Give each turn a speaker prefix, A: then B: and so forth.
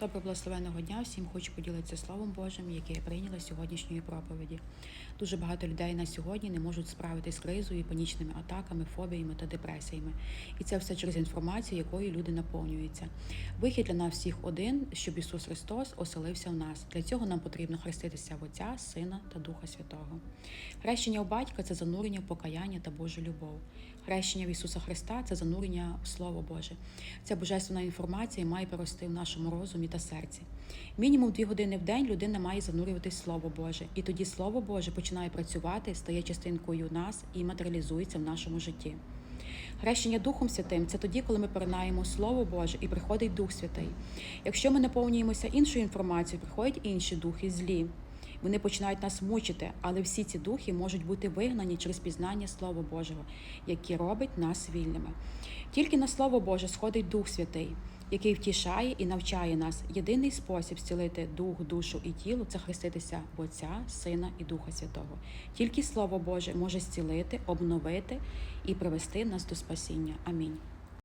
A: Доброго благословенного дня всім хочу поділитися Словом Божим, яке я прийняла сьогоднішньої проповіді. Дуже багато людей на сьогодні не можуть справитись з кризою, панічними атаками, фобіями та депресіями. І це все через інформацію, якою люди наповнюються. Вихід для нас всіх один, щоб Ісус Христос оселився в нас. Для цього нам потрібно хреститися в Отця, Сина та Духа Святого. Хрещення у батька це занурення в покаяння та Божу любов. Хрещення в Ісуса Христа це занурення в Слово Боже. Ця божественна інформація має порости в нашому розумі та серці. Мінімум дві години в день людина має занурюватись Слово Боже, і тоді Слово Боже починає працювати, стає частинкою нас і матеріалізується в нашому житті. Хрещення Духом Святим це тоді, коли ми перенаємо Слово Боже і приходить Дух Святий. Якщо ми наповнюємося іншою інформацією, приходять інші духи злі. Вони починають нас мучити, але всі ці духи можуть бути вигнані через пізнання Слова Божого, яке робить нас вільними. Тільки на Слово Боже сходить Дух Святий, який втішає і навчає нас. Єдиний спосіб зцілити дух, душу і тіло це хреститися в Отця, Сина і Духа Святого. Тільки Слово Боже може зцілити, обновити і привести нас до спасіння. Амінь.